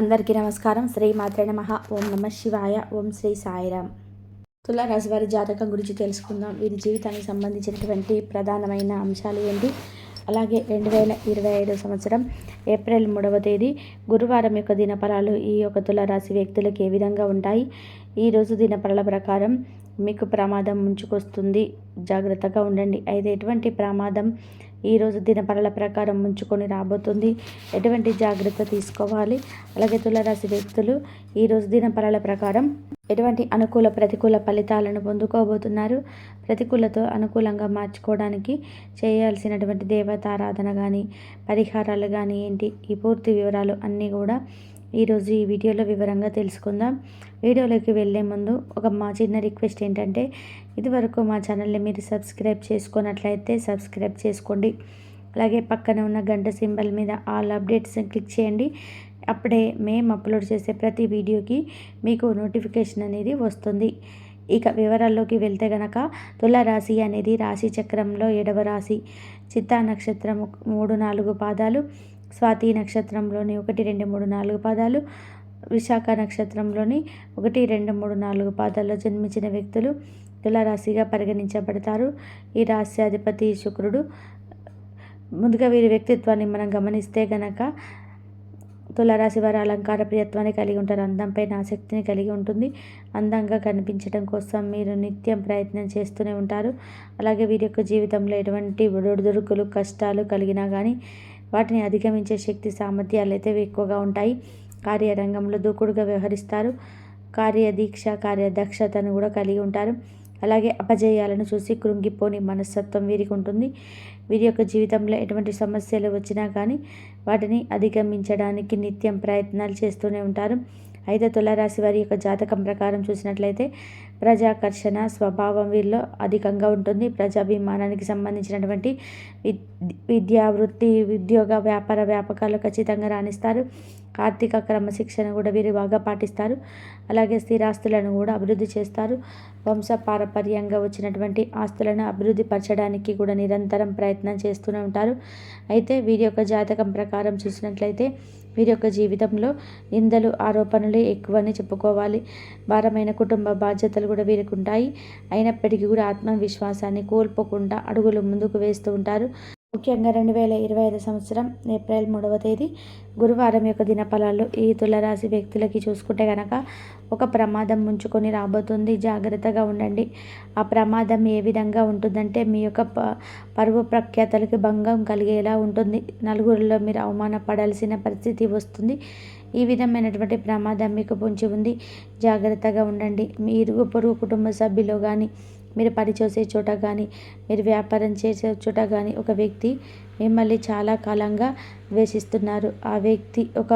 అందరికీ నమస్కారం. శ్రీ మాత్రే నమ. ఓం నమ శివాయ. ఓం శ్రీ సాయిరామ్. తులారాశి వారి జాతకం గురించి తెలుసుకుందాం. వీరి జీవితానికి సంబంధించినటువంటి ప్రధానమైన అంశాలు ఏంటి? అలాగే రెండు వేల ఇరవై ఐదు సంవత్సరం ఏప్రిల్ మూడవ తేదీ గురువారం యొక్క దినపరాలు ఈ యొక్క తులారాశి వ్యక్తులకు ఏ విధంగా ఉంటాయి? ఈరోజు దినపరాల ప్రకారం మీకు ప్రమాదం ముంచుకొస్తుంది. జాగ్రత్తగా ఉండండి. అయితే ఎటువంటి ప్రమాదం ఈరోజు దినపరల ప్రకారం ముంచుకొని రాబోతుంది. ఎటువంటి జాగ్రత్త తీసుకోవాలి? అలాగే తులరాశి వ్యక్తులు ఈరోజు దినపరల ప్రకారం ఎటువంటి అనుకూల ప్రతికూల ఫలితాలను పొందుకోబోతున్నారు? ప్రతికూలతో అనుకూలంగా మార్చుకోవడానికి చేయాల్సినటువంటి దేవతారాధన కానీ పరిహారాలు కానీ ఏంటి? ఈ పూర్తి వివరాలు అన్నీ కూడా ఈరోజు ఈ వీడియోలో వివరంగా తెలుసుకుందాం. వీడియోలోకి వెళ్ళే ముందు ఒక మా చిన్న రిక్వెస్ట్ ఏంటంటే ఇదివరకు మా ఛానల్ని మీరు సబ్స్క్రైబ్ చేసుకున్నట్లయితే సబ్స్క్రైబ్ చేసుకోండి. అలాగే పక్కన ఉన్న గంట సింబల్ మీద ఆల్ అప్డేట్స్ క్లిక్ చేయండి. అప్పుడే మేము అప్లోడ్ చేసే ప్రతి వీడియోకి మీకు నోటిఫికేషన్ అనేది వస్తుంది. ఇక వివరాల్లోకి వెళ్తే గనక తులరాశి అనేది రాశి చక్రంలో ఏడవ రాశి. చిత్తా నక్షత్రం మూడు నాలుగు పాదాలు. స్వాతి నక్షత్రంలోని ఒకటి రెండు మూడు నాలుగు పాదాలు విశాఖ నక్షత్రంలోని ఒకటి రెండు మూడు నాలుగు పాదాల్లో జన్మించిన వ్యక్తులు తులారాశిగా పరిగణించబడతారు. ఈ రాశి అధిపతి శుక్రుడు. ముందుగా వీరి వ్యక్తిత్వాన్ని మనం గమనిస్తే గనక తులారాశి వారి అలంకార ప్రియత్వాన్ని కలిగి ఉంటారు. అందంపైన ఆసక్తిని కలిగి ఉంటుంది. అందంగా కనిపించడం కోసం మీరు నిత్యం ప్రయత్నం చేస్తూనే ఉంటారు. అలాగే వీరి యొక్క జీవితంలో ఎటువంటి ఒడిదుడుకులు కష్టాలు కలిగినా కానీ వాటిని అధిగమించే శక్తి సామర్థ్యాలు అయితే ఎక్కువగా ఉంటాయి. కార్యరంగంలో దూకుడుగా వ్యవహరిస్తారు. కార్యదీక్ష కార్యదక్షతను కూడా కలిగి ఉంటారు. అలాగే అపజయాలను చూసి కృంగిపోని మనస్తత్వం వీరికి ఉంటుంది. వీరి యొక్క జీవితంలో ఎటువంటి సమస్యలు వచ్చినా కానీ వాటిని అధిగమించడానికి నిత్యం ప్రయత్నాలు చేస్తూనే ఉంటారు. అయితే తులారాశి వారి యొక్క జాతకం ప్రకారం చూసినట్లయితే ప్రజాకర్షణ స్వభావం వీరిలో అధికంగా ఉంటుంది. ప్రజాభిమానానికి సంబంధించినటువంటి విద్యా వృత్తి ఉద్యోగ వ్యాపార వ్యాపకాలు ఖచ్చితంగా రాణిస్తారు. ఆర్థిక క్రమశిక్షణ కూడా వీరు బాగా పాటిస్తారు. అలాగే స్థిరాస్తులను కూడా అభివృద్ధి చేస్తారు. వంశ పారపర్యంగా వచ్చినటువంటి ఆస్తులను అభివృద్ధి పరచడానికి కూడా నిరంతరం ప్రయత్నం చేస్తూనే ఉంటారు. అయితే వీరి యొక్క జాతకం ప్రకారం చూసినట్లయితే వీరి యొక్క జీవితంలో నిందలు ఆరోపణలు ఎక్కువని చెప్పుకోవాలి. భారమైన కుటుంబ బాధ్యతలు కూడా వీరికి ఉంటాయి అయినప్పటికీ కూడా ఆత్మవిశ్వాసాన్ని కోల్పోకుండా అడుగులు ముందుకు వేస్తూ ఉంటారు. ముఖ్యంగా రెండు వేల ఇరవై ఐదు సంవత్సరం ఏప్రిల్ మూడవ తేదీ గురువారం యొక్క దినఫలాలు ఈ తులరాశి వ్యక్తులకి చూసుకుంటే కనుక ఒక ప్రమాదం ముంచుకొని రాబోతుంది. జాగ్రత్తగా ఉండండి. ఆ ప్రమాదం ఏ విధంగా ఉంటుందంటే మీ యొక్క పరువు ప్రఖ్యాతలకి భంగం కలిగేలా ఉంటుంది. నలుగురిలో మీరు అవమానపడాల్సిన పరిస్థితి వస్తుంది. ఈ విధమైనటువంటి ప్రమాదం మీకు పొంచి ఉంది. జాగ్రత్తగా ఉండండి. మీ ఇరుగు పొరుగు కుటుంబ సభ్యులు కానీ మీరు పని చేసే చోట కానీ మీరు వ్యాపారం చేసే చోట కానీ ఒక వ్యక్తి మిమ్మల్ని చాలా కాలంగా ద్వేషిస్తున్నారు. ఆ వ్యక్తి ఒక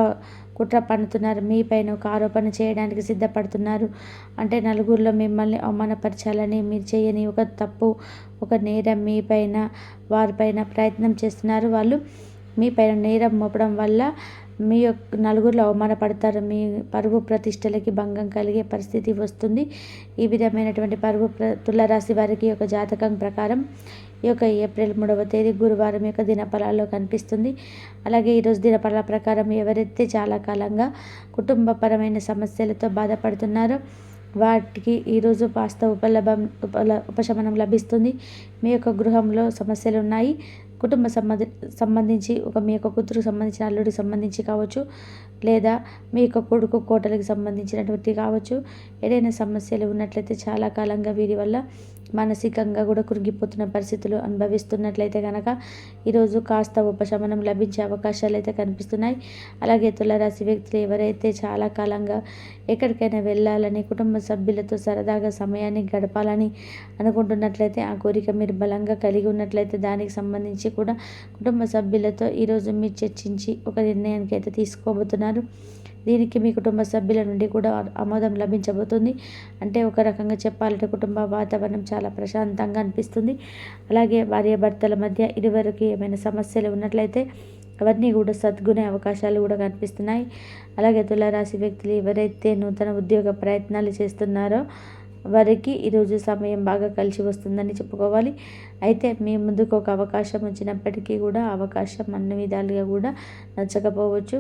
కుట్ర పన్నుతున్నారు. మీ పైన ఒక ఆరోపణ చేయడానికి సిద్ధపడుతున్నారు. అంటే నలుగురిలో మిమ్మల్ని అవమానపరచాలని మీరు చేయని ఒక తప్పు ఒక నేరం మీపైన వారిపైన ప్రయత్నం చేస్తున్నారు. వాళ్ళు మీ పైన నేరం మోపడం వల్ల మీ యొక్క నలుగురిలో అవమానపడతారు. మీ పరువు ప్రతిష్టలకి భంగం కలిగే పరిస్థితి వస్తుంది. ఈ విధమైనటువంటి పరువు ప్ర తులరాశి వారికి యొక్క జాతకం ప్రకారం ఈ యొక్క ఏప్రిల్ మూడవ తేదీ గురువారం యొక్క దినఫలాల్లో కనిపిస్తుంది. అలాగే ఈరోజు దినఫలాల ప్రకారం ఎవరైతే చాలా కాలంగా కుటుంబపరమైన సమస్యలతో బాధపడుతున్నారో వాటికి ఈరోజు పాస్త ఉపలభం ఉపల ఉపశమనం లభిస్తుంది. మీ యొక్క గృహంలో సమస్యలు ఉన్నాయి కుటుంబ సంబంధి సంబంధించి ఒక మీ యొక్క కూతురుకు సంబంధించిన అల్లుడికి సంబంధించి కావచ్చు లేదా మీ యొక్క కొడుకు కోటలకు సంబంధించినటువంటి కావచ్చు ఏదైనా సమస్యలు ఉన్నట్లయితే చాలా కాలంగా వీరి వల్ల మానసికంగా కూడా కురిగిపోతున్న పరిస్థితులు అనుభవిస్తున్నట్లయితే కనుక ఈరోజు కాస్త ఉపశమనం లభించే అవకాశాలు అయితే కనిపిస్తున్నాయి. అలాగే తులరాశి వ్యక్తులు ఎవరైతే చాలా కాలంగా ఎక్కడికైనా వెళ్ళాలని కుటుంబ సభ్యులతో సరదాగా సమయాన్ని గడపాలని అనుకుంటున్నట్లయితే ఆ కోరిక మీరు బలంగా కలిగి ఉన్నట్లయితే దానికి సంబంధించి కూడా కుటుంబ సభ్యులతో ఈరోజు మీరు చర్చించి ఒక నిర్ణయానికి అయితే తీసుకోబోతున్నారు. దీనికి మీ కుటుంబ సభ్యుల నుండి కూడా ఆమోదం లభించబోతుంది. అంటే ఒక రకంగా చెప్పాలంటే కుటుంబ వాతావరణం చాలా ప్రశాంతంగా అనిపిస్తుంది. అలాగే భార్యాభర్తల మధ్య ఇరువరికి ఏమైనా సమస్యలు ఉన్నట్లయితే అవన్నీ కూడా సద్గునే అవకాశాలు కూడా కనిపిస్తున్నాయి. అలాగే తులారాశి వ్యక్తులు ఎవరైతే నూతన ఉద్యోగ ప్రయత్నాలు చేస్తున్నారో వారికి ఈరోజు సమయం బాగా కలిసి వస్తుందని చెప్పుకోవాలి. అయితే మీ ముందుకు ఒక అవకాశం వచ్చినప్పటికీ కూడా అవకాశం అన్ని విధాలుగా కూడా నచ్చకపోవచ్చు.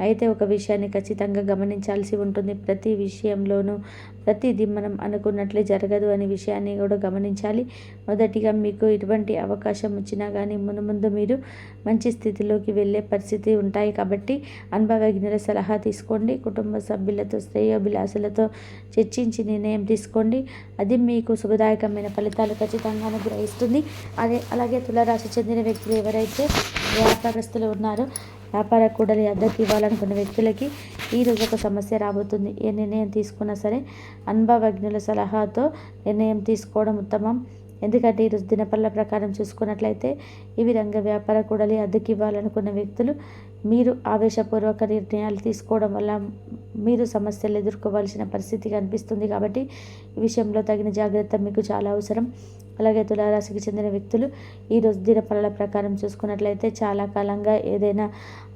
అయితే ఒక విషయాన్ని ఖచ్చితంగా గమనించాల్సి ఉంటుంది. ప్రతి విషయంలోనూ ప్రతిదీ మనం అనుకున్నట్లే జరగదు అనే విషయాన్ని కూడా గమనించాలి. మొదటిగా మీకు ఇటువంటి అవకాశం వచ్చినా కానీ ముందు ముందు మీరు మంచి స్థితిలోకి వెళ్ళే పరిస్థితి ఉంటాయి కాబట్టి అనుభవజ్ఞుల సలహా తీసుకోండి. కుటుంబ సభ్యులతో శ్రేయోభిలాసులతో చర్చించి నిర్ణయం తీసుకోండి. అది మీకు శుభదాయకమైన ఫలితాలు ఖచ్చితంగా అనుగ్రహిస్తుంది. అదే అలాగే తులరాశి చెందిన వ్యక్తులు ఎవరైతే వ్యాపారస్తులు ఉన్నారో వ్యాపార కూడలి అద్దెకి ఇవ్వాలనుకున్న వ్యక్తులకి ఈరోజు ఒక సమస్య రాబోతుంది. ఏ నిర్ణయం తీసుకున్నా సరే అనుభవజ్ఞుల సలహాతో నిర్ణయం తీసుకోవడం ఉత్తమం. ఎందుకంటే ఈరోజు దినపల్ల ప్రకారం చూసుకున్నట్లయితే ఈ విధంగా వ్యాపార కూడలి అద్దెకి ఇవ్వాలనుకున్న వ్యక్తులు మీరు ఆవేశపూర్వక నిర్ణయాలు తీసుకోవడం వల్ల మీరు సమస్యలు ఎదుర్కోవాల్సిన పరిస్థితి కనిపిస్తుంది కాబట్టి ఈ విషయంలో తగిన జాగ్రత్త మీకు చాలా అవసరం. అలాగే తులారాశికి చెందిన వ్యక్తులు ఈరోజు దినఫలాల ప్రకారం చూసుకున్నట్లయితే చాలా కాలంగా ఏదైనా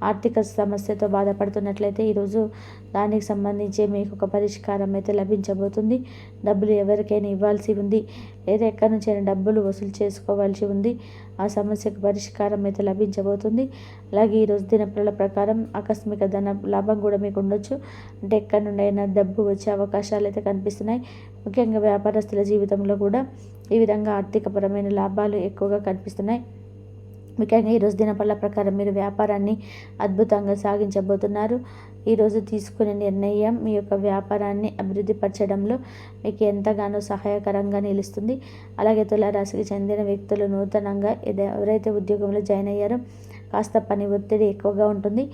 ఆర్థిక సమస్యతో బాధపడుతున్నట్లయితే ఈరోజు దానికి సంబంధించి మీకు ఒక పరిష్కారం అయితే లభించబోతుంది. డబ్బులు ఎవరికైనా ఇవ్వాల్సి ఉంది. లేదా ఎక్కడి నుంచైనా డబ్బులు వసూలు చేసుకోవాల్సి ఉంది. ఆ సమస్యకు పరిష్కారం అయితే లభించబోతుంది. అలాగే ఈరోజు దినఫలాల ప్రకారం ఆకస్మిక ధన లాభం కూడా మీకు ఉండొచ్చు. అంటే ఎక్కడి నుండి అయినా డబ్బు వచ్చే అవకాశాలు అయితే కనిపిస్తున్నాయి. ముఖ్యంగా వ్యాపారస్తుల జీవితంలో కూడా ఈ విధంగా ఆర్థికపరమైన లాభాలు ఎక్కువగా కనిపిస్తున్నాయి. ముఖ్యంగా ఈరోజు దినపల్ల ప్రకారం మీరు వ్యాపారాన్ని అద్భుతంగా సాగించబోతున్నారు. ఈరోజు తీసుకునే నిర్ణయం మీ యొక్క వ్యాపారాన్ని అభివృద్ధి పరచడంలో మీకు ఎంతగానో సహాయకరంగా నిలుస్తుంది. అలాగే తులారాశికి చెందిన వ్యక్తులు నూతనంగా ఎవరైతే ఉద్యోగంలో జాయిన్ అయ్యారో కాస్త పని ఒత్తిడి ఎక్కువగా ఉంటుంది.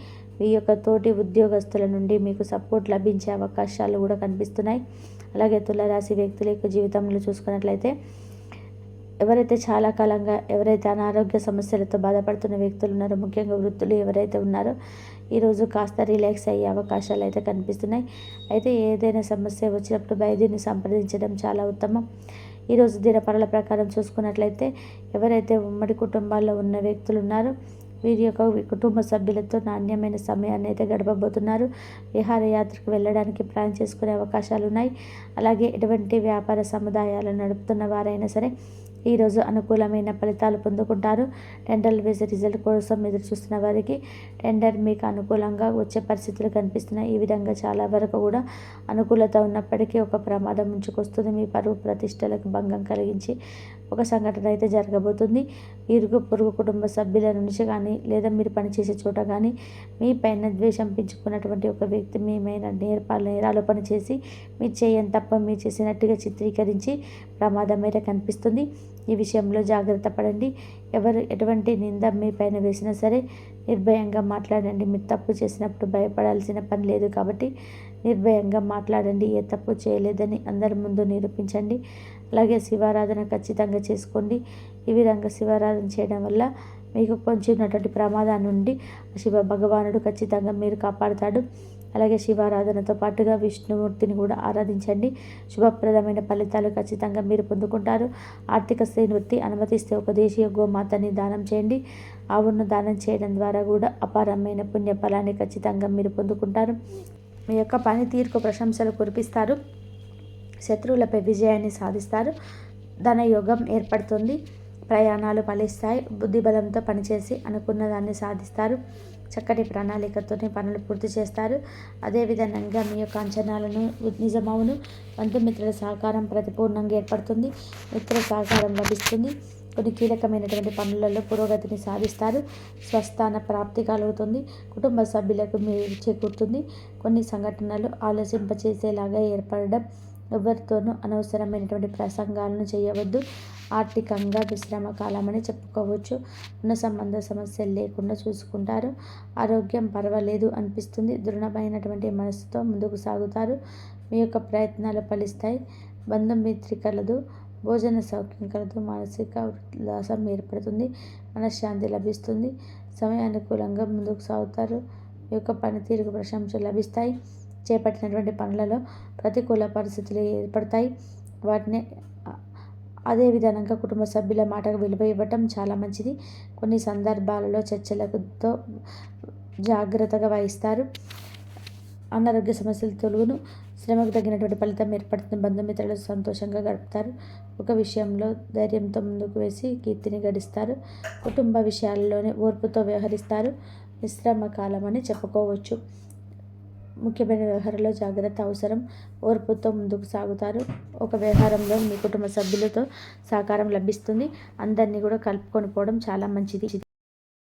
మీ యొక్క తోటి ఉద్యోగస్తుల నుండి మీకు సపోర్ట్ లభించే అవకాశాలు కూడా కనిపిస్తున్నాయి. అలాగే తులరాశి వ్యక్తుల యొక్క జీవితంలో చూసుకున్నట్లయితే ఎవరైతే చాలా కాలంగా ఎవరైతే అనారోగ్య సమస్యలతో బాధపడుతున్న వ్యక్తులు ఉన్నారో ముఖ్యంగా వృత్తులు ఎవరైతే ఉన్నారో ఈరోజు కాస్త రిలాక్స్ అయ్యే అవకాశాలు అయితే కనిపిస్తున్నాయి. అయితే ఏదైనా సమస్య వచ్చినప్పుడు వైద్యుని సంప్రదించడం చాలా ఉత్తమం. ఈరోజు దినపరల ప్రకారం చూసుకున్నట్లయితే ఎవరైతే ఉమ్మడి కుటుంబాల్లో ఉన్న వ్యక్తులు ఉన్నారో వీరి యొక్క కుటుంబ సభ్యులతో నాణ్యమైన సమయాన్ని అయితే గడపబోతున్నారు. విహారయాత్రకు వెళ్ళడానికి ప్లాన్ చేసుకునే అవకాశాలు ఉన్నాయి అలాగే ఎటువంటి వ్యాపార సముదాయాలు నడుపుతున్న వారైనా సరే ఈరోజు అనుకూలమైన ఫలితాలు పొందుకుంటారు. టెండర్ వేసే రిజల్ట్ కోసం ఎదురు చూస్తున్న వారికి టెండర్ మీకు అనుకూలంగా వచ్చే పరిస్థితులు కనిపిస్తున్నాయి. ఈ విధంగా చాలా వరకు కూడా అనుకూలత ఉన్నప్పటికీ ఒక ప్రమాదం ఉంచుకొస్తుంది మీ పరువు ప్రతిష్టలకు భంగం కలిగించి ఒక సంఘటన అయితే జరగబోతుంది. ఇరుగు పొరుగు కుటుంబ సభ్యుల నుంచి కానీ లేదా మీరు పనిచేసే చోట కానీ మీ పైన ద్వేషం పెంచుకున్నటువంటి ఒక వ్యక్తి మీ మీద నేర్పాల నేరాలు పనిచేసి మీ చేయని తప్ప మీ చేసినట్టుగా చిత్రీకరించి ప్రమాదం అయితే కనిపిస్తుంది. ఈ విషయంలో జాగ్రత్త పడండి. ఎవరు ఎటువంటి నింద మీ పైన వేసినా సరే నిర్భయంగా మాట్లాడండి. మీరు తప్పు చేసినప్పుడు భయపడాల్సిన పని లేదు కాబట్టి నిర్భయంగా మాట్లాడండి. ఏ తప్పు చేయలేదని అందరి ముందు నిరూపించండి. అలాగే శివారాధన ఖచ్చితంగా చేసుకోండి. ఈ విధంగా శివారాధన చేయడం వల్ల మీకు కొంచెం ఉన్నటువంటి ప్రమాదం నుండి శివ భగవానుడు ఖచ్చితంగా మీరు కాపాడుతాడు. అలాగే శివారాధనతో పాటుగా విష్ణుమూర్తిని కూడా ఆరాధించండి. శుభప్రదమైన ఫలితాలు ఖచ్చితంగా మీరు పొందుకుంటారు. ఆర్థిక శ్రేణుతి అనుమతిస్తే ఒక దేశీయ గోమాతని దానం చేయండి. ఆవును దానం చేయడం ద్వారా కూడా అపారమైన పుణ్య ఫలాన్ని ఖచ్చితంగా మీరు పొందుకుంటారు. మీ యొక్క పనితీరుకు ప్రశంసలు కురిపిస్తారు. శత్రువులపై విజయాన్ని సాధిస్తారు. ధనయోగం ఏర్పడుతుంది. ప్రయాణాలు ఫలిస్తాయి. బుద్ధిబలంతో పనిచేసి అనుకున్న దాన్ని సాధిస్తారు. చక్కటి ప్రణాళికతోనే పనులు పూర్తి చేస్తారు. అదేవిధంగా మీ యొక్క అంచనాలను నిజమవును. బంధుమిత్రుల సహకారం ప్రతిపూర్ణంగా ఏర్పడుతుంది. మిత్రుల సహకారం లభిస్తుంది. కొన్ని కీలకమైనటువంటి పనులలో పురోగతిని సాధిస్తారు. స్వస్థాన ప్రాప్తి కలుగుతుంది. కుటుంబ సభ్యులకు మీరు చేకూరుతుంది కొన్ని సంఘటనలు ఆలోచింపచేసేలాగా ఏర్పడడం ఎవరితోనూ అనవసరమైనటువంటి ప్రసంగాలను చేయవద్దు. ఆర్థికంగా విశ్రమ కాలమని చెప్పుకోవచ్చు. ఉన్న సంబంధ సమస్యలు లేకుండా చూసుకుంటారు. ఆరోగ్యం పర్వాలేదు అనిపిస్తుంది. దృఢమైనటువంటి మనసుతో ముందుకు సాగుతారు. మీ యొక్క ప్రయత్నాలు ఫలిస్తాయి. బంధుమిత్రికలదు భోజన సౌఖ్యం కలదు మానసిక ఉల్లాసం ఏర్పడుతుంది మనశ్శాంతి లభిస్తుంది. సమయానుకూలంగా ముందుకు సాగుతారు. మీ యొక్క పనితీరుకు ప్రశంసలు లభిస్తాయి. చేపట్టినటువంటి పనులలో ప్రతికూల పరిస్థితులు ఏర్పడతాయి. వాటిని అదే విధంగా కుటుంబ సభ్యుల మాటకు విలువ ఇవ్వటం చాలా మంచిది. కొన్ని సందర్భాలలో చర్చలతో జాగ్రత్తగా వహిస్తారు. అనారోగ్య సమస్యలు తొలుగును శ్రమకు తగినటువంటి ఫలితం ఏర్పడుతున్న బంధుమిత్రులు సంతోషంగా గడుపుతారు. ఒక విషయంలో ధైర్యంతో ముందుకు వేసి కీర్తిని గడిస్తారు. కుటుంబ విషయాల్లోనే ఓర్పుతో వ్యవహరిస్తారు. విశ్రమ కాలం అని చెప్పుకోవచ్చు. ముఖ్యమైన వ్యవహారంలో జాగ్రత్త అవసరం. ఓర్పుతో ముందుకు సాగుతారు. ఒక వ్యవహారంలో మీ కుటుంబ సభ్యులతో సహకారం లభిస్తుంది. అందరినీ కూడా కలుపుకొని పోవడం చాలా మంచిది.